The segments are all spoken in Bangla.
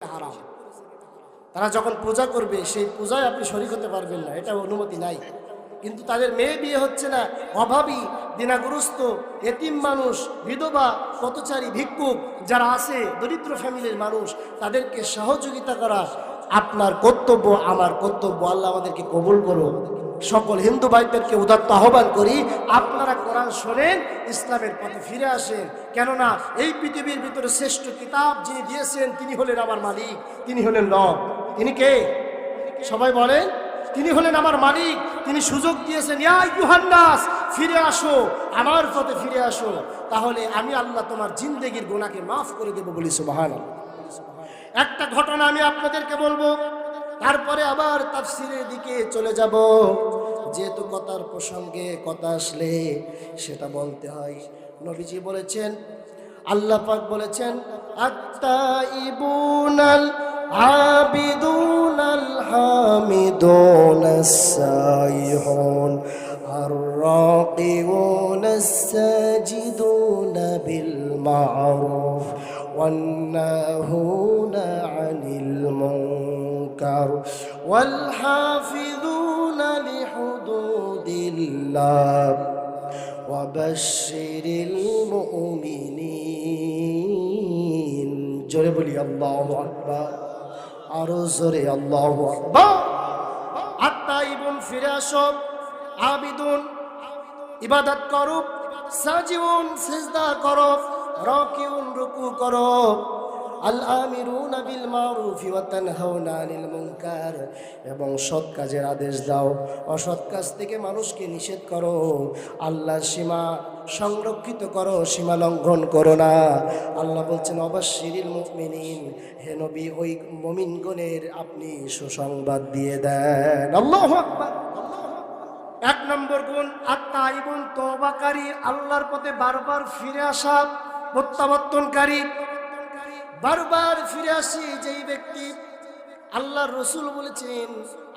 তারা। যখন পূজা করবে, সেই পূজায় আপনি শরিক হতে পারবেন না, এটা অনুমতি নাই। কিন্তু তাদের মেয়ে বিয়ে হচ্ছে না, অভাবী, দিনাগ্রস্ত, এতিম মানুষ, বিধবা, পথচারী, ভিক্ষুক যারা আছে, দরিদ্র ফ্যামিলির মানুষ, তাদেরকে সহযোগিতা করা আপনার কর্তব্য, আমার কর্তব্য। আল্লাহ আমাদেরকে কবুল করুন সকল হিন্দু ভাইদেরকে উদাত্ত আহ্বান করি, আপনারা কোরআন শোনেন, ইসলামের পথে ফিরে আসেন। কেননা এই পৃথিবীর ভিতরে শ্রেষ্ঠ কিতাব যিনি দিয়েছেন, তিনি হলেন আমার মালিক, তিনি হলেন রব। তিনি কে? সবাই বলেন, তিনি হলেন আমার মালিক, তিনি সুযোগ দিয়েছেন ইউহান্নাস ফিরে আসো, আমার পথে ফিরে আসো। তাহলে আমি আল্লাহ তোমার জিন্দেগির গোনাকে মাফ করে দেবো বলি সুবাহান একটা ঘটনা আমি আপনাদেরকে বলব তারপরে আবার তাফসিরের দিকে চলে যাব যেহেতু কথার প্রসঙ্গে কথা আসলে সেটা বলতে হয় নবীজি বলেছেন আল্লাহ পাক বলেছেন আত্তাইবুনাল আবিদুনাল হামিদুন সাইহুন الراقعون الساجدون بالمعروف والناهون عن المنكر والحافظون لحدود الله وبشر المؤمنين জোরে বলি আল্লাহু আকবার আরো জোরে আল্লাহু আকবার আত্মাইবুন ফিরে আসো আবিদুন ইবাদত করো সাজিউন সিজদা করো রাকিউন রুকু করো এবং সৎ কাজের আদেশ দাও, অসৎ কাজ থেকে মানুষকে নিষেধ করো। আল্লাহর সীমা সংরক্ষিত করো, সীমা লঙ্ঘন করো না। আল্লাহ বলছেন অবশ্যিরিল মুমিনিন, হে নবী, ওই মুমিনগণের আপনি সুসংবাদ দিয়ে দেন। আল্লাহু এক নম্বর গুণ, আত্মা ইবন তবাকারী আল্লাহর পথে বারবার ফিরে আসা প্রত্যাবর্তনকারী। বারবার ফিরে আসি যেই ব্যক্তি আল্লাহ রসুল বলেছেন,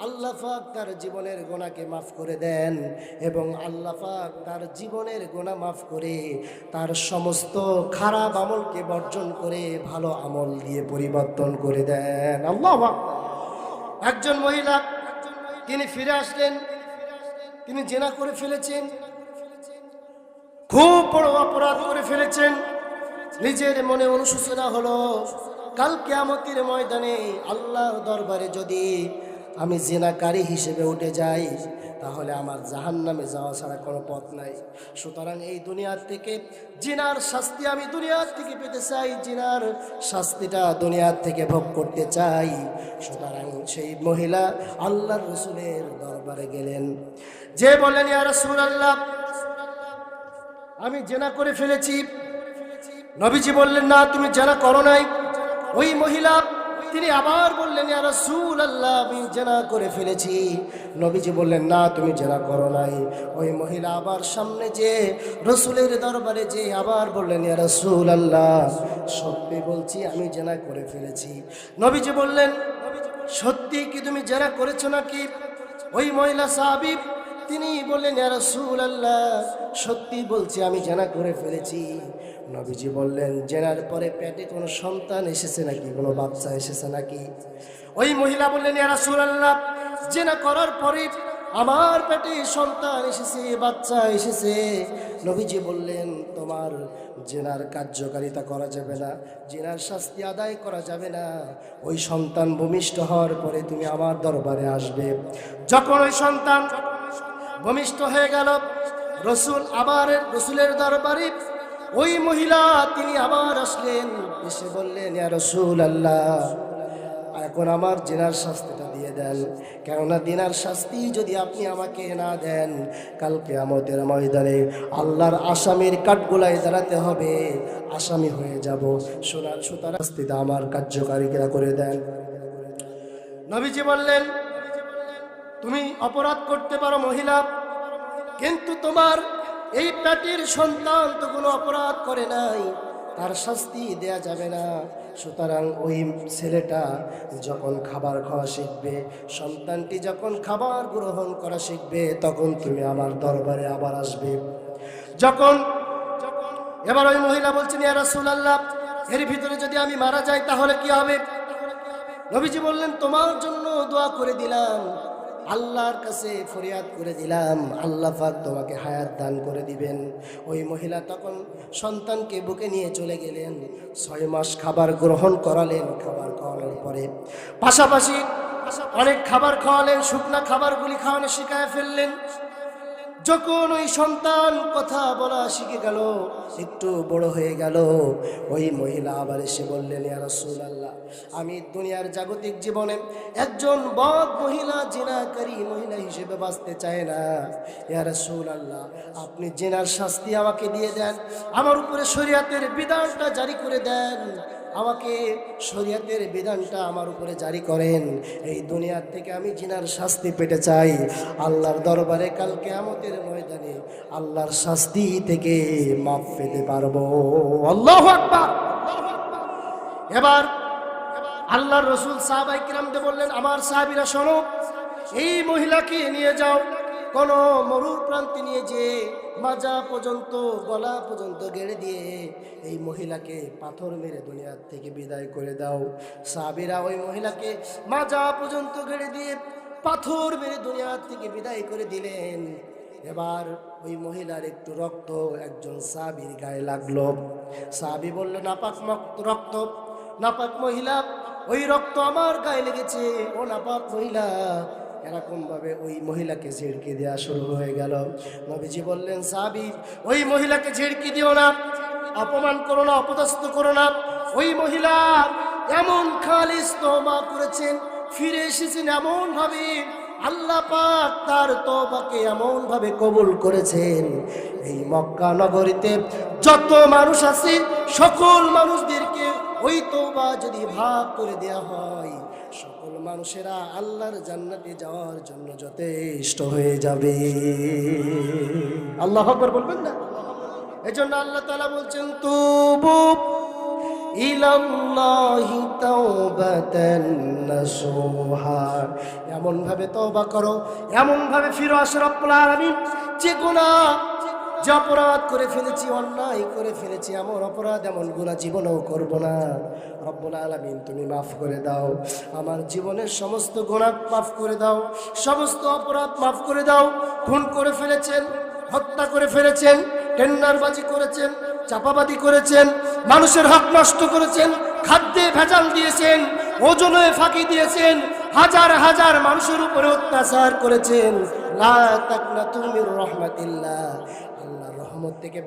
আল্লাহ পাক তার জীবনের গোনাকে মাফ করে দেন এবং আল্লাহ পাক তার জীবনের গোনা মাফ করে তার সমস্ত খারাপ আমলকে বর্জন করে ভালো আমল দিয়ে পরিবর্তন করে দেন। আল্লাহ একজন মহিলা, তিনি ফিরে আসলেন, তিনি জেনা করে ফেলেছেন, খুব বড় অপরাধ করে ফেলেছেন। নিজের মনে অনুশোচনা হলো, কাল কেয়ামতের ময়দানে আল্লাহর দরবারে যদি আমি জেনাকারী হিসেবে উঠে যাই, তাহলে আমার জাহান নামে যাওয়া ছাড়া কোনো পথ নাই। সুতরাং এই দুনিয়ার থেকে জিনার শাস্তি আমি দুনিয়ার থেকে পেতে চাই, জিনার শাস্তিটা দুনিয়ার থেকে ভোগ করতে চাই। সুতরাং সেই মহিলা আল্লাহর রসুলের দরবারে গেলেন। যে বলেন ইয়া রসুল আল্লাহ আমি জেনা করে ফেলেছি। নবীজি বললেন, না, তুমি জেনা করো নাই। ওই মহিলা, তিনি আবার বললেন রাসূল আল্লাহ আমি জেনা করে ফেলেছি। নবীজি বললেন, না, তুমি জেনা করো নাই। ওই মহিলা আবার সামনে যে রসুলের দরবারে যে আবার বললেন আল্লাহ সত্যি বলছি, আমি জেনা করে ফেলেছি। নবীজি বললেন, সত্যি কি তুমি জেনা করেছ নাকি? ওই মহিলা সাহাবী, তিনি বললেন আল্লাহ সত্যি বলছি, আমি জেনা করে ফেলেছি। নবীজি বললেন, জেনার পরে পেটে কোনো সন্তান এসেছে নাকি? কোনো বাচ্চা এসেছে নাকি? ওই মহিলা বললেন এরা রাসূল আল্লাহ জেনা করার পরে আমার পেটে সন্তান এসেছে, বাচ্চা এসেছে। নবীজি বললেন, তোমার জেনার কার্যকারিতা করা যাবে না, জেনার শাস্তি আদায় করা যাবে না। ওই সন্তান ভূমিষ্ঠ হওয়ার পরে তুমি আমার দরবারে আসবে। যখন ওই সন্তান ভূমিষ্ঠ হয়ে গেল, রসুল আবার রসুলের দরবারে ওই মহিলা, তিনি আবার আসলেন। এসে বললেন, ইয়া রসুল আল্লাহ এখন আমার জেনার শাস্তিটা দিয়ে দেন। কেননা দিনার শাস্তি যদি আপনি আমাকে না দেন কালকে আমাদের ময়দানে আল্লাহর আসামির কাঠগোলায় দাঁড়াতে হবে। আসামি হয়ে যাব। সোনার সুতার শাস্তিটা আমার কার্যকারীরা করে দেন। নবীজি বললেন, তুমি অপরাধ করতে পারো মহিলা, কিন্তু তোমার এই পেটের সন্তান তো কোনো অপরাধ করে নাই, তার শাস্তি দেয়া যাবে না। সুতরাং ওই ছেলেটা যখন খাবার খাওয়া শিখবে, সন্তানটি যখন খাবার গ্রহণ করা শিখবে, তখন তুমি আমার দরবারে আবার আসবে। যখন এবার ওই মহিলা বলছেন, ইয়া রাসূলুল্লাহ, এর ভিতরে যদি আমি মারা যাই তাহলে কি হবে? নবীজি বললেন, তোমার জন্য দোয়া করে দিলাম। আল্লাহর কাছে ফরিয়াদ করে দিলাম। আল্লাহ তোমাকে হায়াত দান করে দিবেন। ওই মহিলা তখন সন্তানকে বুকে নিয়ে চলে গেলেন। ছয় মাস খাবার গ্রহণ করালেন, খাবার খাওয়ানোর পরে। পাশাপাশি অনেক খাবার খাওয়ালেন, শুকনা খাবারগুলি খাওয়ানো শিখায় ফেললেন। যখন ওই সন্তান কথা বলা শিখে গেল, একটু বড় হয়ে গেল, ওই মহিলা আবার এসে বললেন, ইয়া রাসূলুল্লাহ, আমি দুনিয়ার জাগতিক জীবনে একজন বদ মহিলা, জিনাকারী মহিলা হিসেবে বাঁচতে চায় না। ইয়া আল্লাহ আপনি জেনার শাস্তি আমাকে দিয়ে দেন, আমার উপরে শরীয়তের বিধানটা জারি করে দেন। আমাকে শরীয়তের বিধানটা আমার উপরে জারি করেন। এই দুনিয়ার থেকে আমি জিনার শাস্তি পেতে চাই। আল্লাহর দরবারে কালকে আমাদের ময়দানে আল্লাহর শাস্তি থেকে মাপ পেতে পারব। আল্লাহ আকবার এবার আল্লাহর রসুল সাহাবাই কিরামকে বললেন, আমার সাহাবিরা শোনো, এই মহিলাকে নিয়ে যাও। কোন মরুর প্রান্তে নিয়ে যে মাজা পর্যন্ত, গলা পর্যন্ত গেড়ে দিয়ে এই মহিলাকে পাথর মেরে দুনিয়ার থেকে বিদায় করে দাও। সাহাবিরা ওই মহিলাকে মাজা পর্যন্ত গেড়ে দিয়ে পাথর মেরে দুনিয়ার থেকে বিদায় করে দিলেন। এবার ওই মহিলার একটু রক্ত একজন সাবির গায়ে লাগল। সাবি বলল, নাপাক রক্ত, নাপাক মহিলা, ওই রক্ত আমার গায়ে লেগেছে। ও নাপাক মহিলা এরকম ভাবে ওই মহিলাকে ঝিড়কি দেওয়া শুরু হয়ে গেল। নবীজি বললেন সাবি ওই মহিলাকে ঝিড়কি দিও না। অপমান করো না, অপদস্থ করো না। ওই মহিলা এমন খালিস তওবা করেছেন, ফিরে এসেছেন এমন ভাবে আল্লাহ পাক তার তওবাকে এমন ভাবে কবুল করেছেন। এই মক্কা নগরীতে যত মানুষ আছে, সকল মানুষদেরকে ওই তওবা যদি ভাগ করে দেয়া হয়, সকল মানুষেরা আল্লাহর জান্নাতে যাওয়ার জন্য যথেষ্ট হয়ে যাবে। আল্লাহ আকবার বলবেন না? এজন্য আল্লাহ তাআলা বলছেন, তুবু ইলাল্লাহি তাওবাতান নাসুহা। এমন ভাবে তওবা করো এমন ভাবে ফিরো আসো রব্বুল আলামিন। যে গুনাহ, যে অপরাধ করে ফেলেছি, অন্যায় করে ফেলেছি, এমন অপরাধ, এমন গুণা জীবনেও করব না। রব্বুল আলামিন, তুমি মাফ করে দাও। আমার জীবনের সমস্ত গুণা মাফ করে দাও। সমস্ত অপরাধ মাফ করে দাও। খুন করে ফেলেছেন, হত্যা করে ফেলেছেন। টেন্ডারবাজি করেছেন চাপাবাদি করেছেন, মানুষের হক নষ্ট করেছেন, খাদ্যে ভেজাল দিয়েছেন, ওজনে ফাঁকি দিয়েছেন, হাজার হাজার মানুষের উপরে অত্যাচার করেছেন। মির রহমাতিল্লাহ। আল্লাহর রহমত থেকে